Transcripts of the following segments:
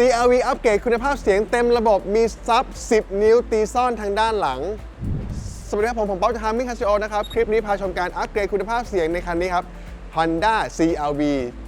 CRV อัปเกรดคุณภาพเสียงเต็มระบบมีซับ 10 นิ้วตีซ่อนทางด้านหลัง สวัสดีครับ ผม ผมป๊อปจากฮามิคาซิโอนะครับ คลิปนี้พาชมการอัปเกรดคุณภาพเสียงในคันนี้ครับ Honda CRV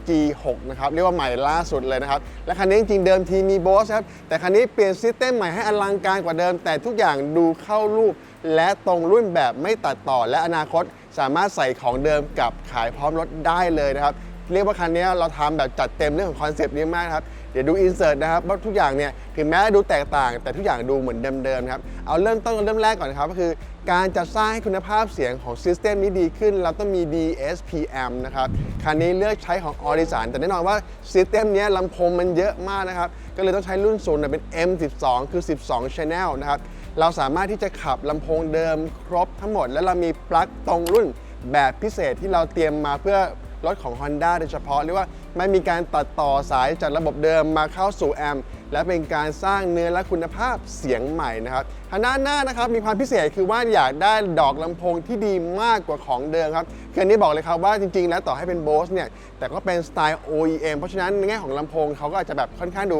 G6 นะครับ เรียกว่าใหม่ล่าสุดเลยนะครับ และคันนี้จริงๆเดิมทีมี Bose ครับ แต่คันนี้เปลี่ยนซิสเต็มใหม่ให้อลังการกว่าเดิม แต่ทุกอย่างดูเข้ารูป และตรงรุ่นแบบไม่ตัดต่อและอนาคต สามารถใส่ของเดิมกับขายพร้อมรถได้เลยนะครับ เรียกว่าคันนี้เราทำแบบจัดเต็มเรื่องของคอนเซปต์นี้มากครับ เดี๋ยวดูอินเสิร์ตนะครับว่าทุกอย่างเนี่ยถึงแม้ดูแตกต่าง แต่ทุกอย่างดูเหมือนเดิมๆครับ เอาเริ่มต้นเริ่มแรกก่อนนะครับก็คือการจะสร้างให้คุณภาพเสียงของซิสเต็มนี้ดีขึ้น เราต้องมี DSPM นะครับคันนี้เลือกใช้ของออริสานแต่แน่นอนว่าซิสเต็มนี้ลำโพงมันเยอะมากนะครับก็เลยต้องใช้รุ่นศูนย์เป็น M12 คือ 12 Channel นะครับเราสามารถที่จะขับลำโพงเดิมครบทั้งหมด และเรามีปลั๊กตรงรุ่นแบบพิเศษที่เราเตรียมมาเพื่อ รถของ Honda โดยเฉพาะเรียกว่าไม่มีการตัดต่อสายจากระบบเดิมมาเข้าสู่แอมและเป็นการสร้างเนื้อและคุณภาพเสียงใหม่นะครับทางด้านหน้านะครับมีความพิเศษคือว่าอยากได้ดอกลำโพงที่ดีมากกว่าของเดิมครับคืออันนี้บอกเลยครับว่าจริง ๆ แล้วต่อให้เป็น Bose เนี่ยแต่ก็เป็นสไตล์ OEM เพราะฉะนั้นในแง่ของลำโพงเขาก็อาจจะแบบค่อนข้างดู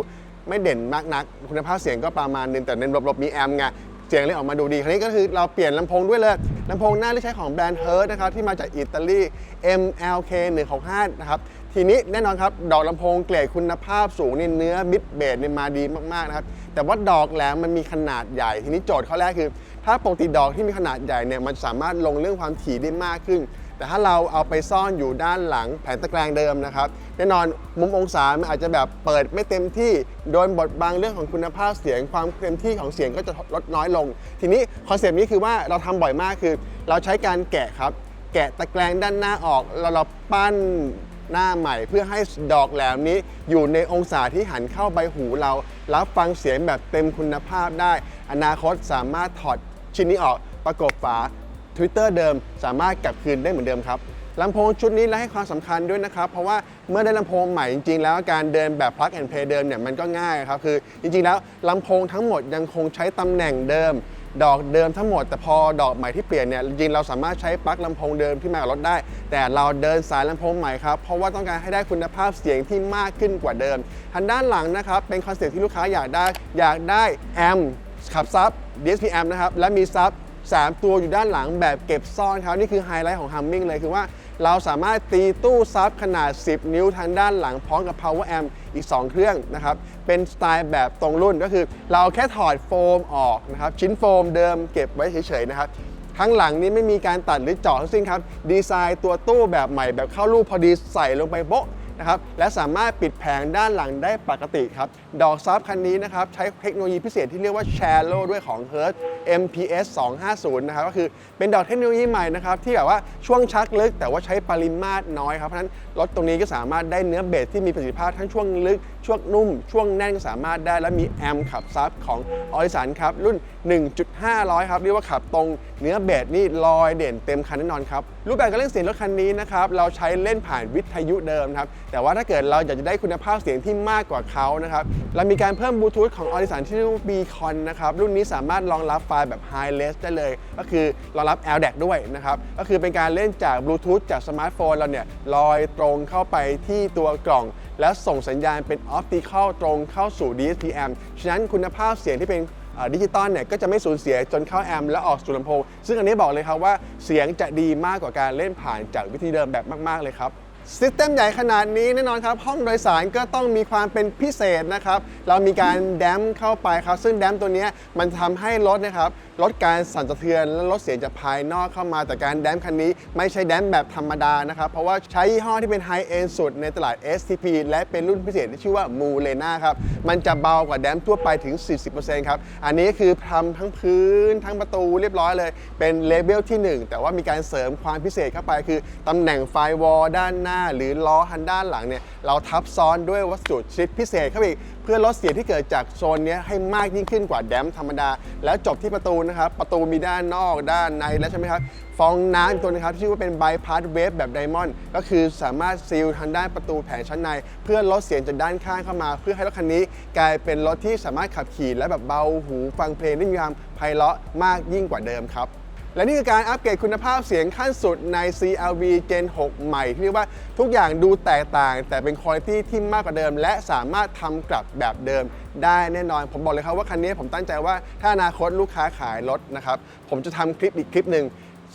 ไม่เด่นมากนัก คุณภาพเสียงก็ประมาณนึงแต่ในระบบมีแอมไง เสียงเลยออกมาดูดี คราวนี้ก็คือเราเปลี่ยนลำโพงด้วยเลยลำโพงหน้าที่ใช้ของแบรนด์ Hertz นะครับที่มาจากอิตาลี MLK 165นะครับทีนี้แน่นอนครับดอกลำโพงเกรดคุณภาพสูงนี่เนื้อมิดเบสเนี่ยมาดีมากๆนะครับแต่ว่าดอกแหลมมันมีขนาดใหญ่ ทีนี้โจทย์ข้อแรกคือ ถ้าปกติดอกที่มีขนาดใหญ่เนี่ยมันสามารถลงเรื่องความถี่ได้มากขึ้น แต่ถ้าเราเอาไปซ่อนอยู่ด้านหลังแผงตะแกรงเดิมนะครับ แน่นอนมุมองศามันอาจจะแบบเปิดไม่เต็มที่โดนบดบังเรื่องของคุณภาพเสียง ความเต็มที่ของเสียงก็จะลดน้อยลง ทีนี้คอนเซปต์นี้คือว่าเราทำบ่อยมากคือ เราใช้การแกะครับ แกะตะแกรงด้านหน้าออกแล้วเราปั้นหน้าใหม่เพื่อให้ดอกแหลมนี้อยู่ในองศาที่หันเข้าใบหูเรา รับฟังเสียงแบบเต็มคุณภาพได้ อนาคตสามารถถอดชิ้นนี้ออกประกบฝา Twitter เดิม สามารถกลับคืนได้เหมือนเดิมครับลำโพงชุดนี้และให้ความสำคัญด้วยนะครับ เพราะว่าเมื่อได้ลำโพงใหม่จริงๆ แล้วการเดินแบบ plug and play เดิมเนี่ยมันก็ง่ายครับ คือจริงๆ แล้วลำโพงทั้งหมดยังคงใช้ตำแหน่งเดิม ดอกเดิมทั้งหมด แต่พอดอกใหม่ที่เปลี่ยนเนี่ยจริงเราสามารถใช้ปลั๊กลำโพงเดิมที่มากับรถได้ แต่เราเดินสายลำโพงใหม่ครับเพราะว่าต้องการให้ได้คุณภาพเสียงที่มากขึ้นกว่าเดิมทางด้านหลังนะครับเป็นคอนเซ็ปต์ที่ลูกค้าอยากได้อยากได้แอมขับซับ DSP แอมนะครับและมีซับ 3 ตัวอยู่ด้านหลังแบบเก็บซ่อนครับนี่คือไฮไลท์ของ Humming เลยคือว่าเราสามารถตีตู้ซับขนาด 10 นิ้วทางด้านหลังพร้อมกับ Power Amp อีก 2 เครื่องนะครับ เป็นสไตล์แบบตรงรุ่นก็คือ เราแค่ถอดโฟมออกนะครับชิ้นโฟมเดิมเก็บไว้เฉยๆนะครับข้างหลังนี้ไม่มีการตัดหรือเจาะทั้งสิ้นครับ ดีไซน์ตัวตู้แบบใหม่แบบเข้ารูปพอดีใส่ลงไปโบ๊ะ นะครับและสามารถปิดแผงด้านหลังได้ปกติครับ ดอกซับคันนี้นะครับใช้เทคโนโลยีพิเศษที่เรียกว่า Shallow ด้วยของ h e r t MPS 250นะครับก็คือเป็นดอกเทคโนโลยีใหม่นะครับที่แบบว่าช่วงชักลึก แต่ว่าใช้ปริมาตรน้อยครับเพราะฉะนั้นรถตรงนี้ก็สามารถได้เนื้อเบสที่มีประสิทธิภาพทั้งช่วงลึก ช่วงนุ่ม ช่วงแน่นก็สามารถได้และมีแอมป์ขับซับของออริสันครับรุ่น 1.500ครับเรียกว่าขับตรงเนื้อเบสนี่ลอยเด่นเต็มคันแน่นอนครับรูปแบบการเล่นเสียงรถคันนี้นะครับเราใช้เล่นผ่านวิทยุเดิมครับแต่ว่าถ้าเกิดเราอยากจะได้คุณภาพเสียงที่มากกว่าเขานะครับเรามีการเพิ่มบลูทูธของออริสันที่เรียกว่า Beacon นะครับรุ่นนี้สามารถรองรับไฟล์แบบ High Res ได้เลย ก็คือรองรับ LDAC ด้วยนะครับก็คือเป็นการเล่นจากบลูทูธจากสมาร์ทโฟนเราเนี่ยลอยตรงเข้าไปที่ตัวกล่อง แล้วส่งสัญญาณเป็นออปติคอลตรงเข้าสู่ DSPM ฉะนั้นคุณภาพเสียงที่เป็น ดิจิตอลเนี่ยก็จะไม่สูญเสียจนเข้าแอมและออกสู่ลำโพงซึ่งอันนี้บอกเลยครับว่าเสียงจะดีมากกว่าการเล่นผ่านจากวิธีเดิมแบบมาก ๆ เลยครับ ซิสเต็มใหญ่ขนาดนี้แน่นอนครับ ห้องโดยสารก็ต้องมีความเป็นพิเศษนะครับ เรามีการแดมเข้าไปครับ ซึ่งแดมตัวนี้มันทำให้รถนะครับลดการสั่นสะเทือนและลดเสียงจากภายนอกเข้ามา แต่การแดมคันนี้ไม่ใช่แดมแบบธรรมดานะครับ เพราะว่าใช้ยี่ห้อที่เป็นไฮเอนสุดในตลาด STP และเป็นรุ่นพิเศษที่ชื่อว่า m u l e n a ครับ มันจะเบากว่าแดมทั่วไปถึง 40%ครับ อันนี้คือทำทั้งพื้นทั้งประตูเรียบร้อยเลย เป็นเลเวลที่ 1 แต่ว่ามีการเสริมความพิเศษเข้าไปคือตำแหน่งไฟวอลด้านหน้าหรือล้อหันด้านหลังเนี่ยเราทับซ้อนด้วยวัสดุชนิดพิเศษเข้าไปอีก เพื่อลดเสียงที่เกิดจากโซนนี้ให้มากยิ่งขึ้นกว่าแดมธรรมดา แล้วจบที่ประตูนะครับ ประตูมีด้านนอกด้านในแล้วใช่ไหมครับฟองน้ำตัวนะครับที่ชื่อว่าเป็น bypass wave แบบไดมอนด์ก็คือสามารถซีลทางด้านประตูแผงชั้นใน เพื่อลดเสียงจากด้านข้างเข้ามา เพื่อให้รถคันนี้ กลายเป็นรถที่สามารถขับขี่และแบบเบาหูฟังเพลงได้มีความไพเราะมากยิ่งกว่าเดิมครับ และนี่คือการอัปเกรดคุณภาพเสียงขั้นสุดใน CRV Gen 6 ใหม่ ที่เรียกว่าทุกอย่างดูแตกต่าง แต่เป็นคุณภาพที่มากกว่าเดิม และสามารถทำกลับแบบเดิมได้แน่นอน ผมบอกเลยครับว่าคันนี้ผมตั้งใจว่าถ้าอนาคตลูกค้าขายรถนะครับ ผมจะทำคลิปอีกคลิปหนึ่ง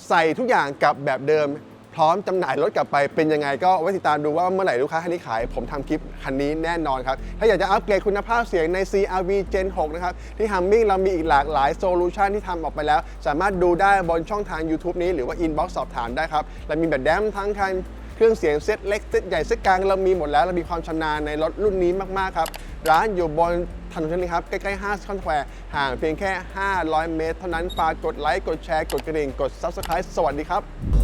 ใส่ทุกอย่างกลับแบบเดิม พร้อมจำหน่ายรถกลับไปเป็นยังไงก็ไว้ติดตามดูว่าเมื่อไหร่ลูกค้าคันนี้ขาย ผมทำคลิปคันนี้แน่นอนครับ ถ้าอยากจะอัปเกรดคุณภาพเสียงใน CRV Gen 6 นะครับ ที่ฮัมมิ่งเรามีอีกหลากหลายโซลูชันที่ทำออกไปแล้ว สามารถดูได้บนช่องทาง YouTube นี้หรือว่า inbox สอบถามได้ครับเรามีแบบแดมทั้งคันเครื่องเสียงเซตเล็กเซตใหญ่เซตกลางเรามีหมดแล้วเรามีความชำนาญในรถรุ่นนี้มากๆครับ ร้านอยู่บนถนนเส้นนี้ครับ ใกล้ๆ5 s คอนแควร์ห่างเพียงแค่ 500 เมตร เท่านั้นฝากกดไลค์กดแชร์กดกระดิ่งกด Subscribe สวัสดีครับ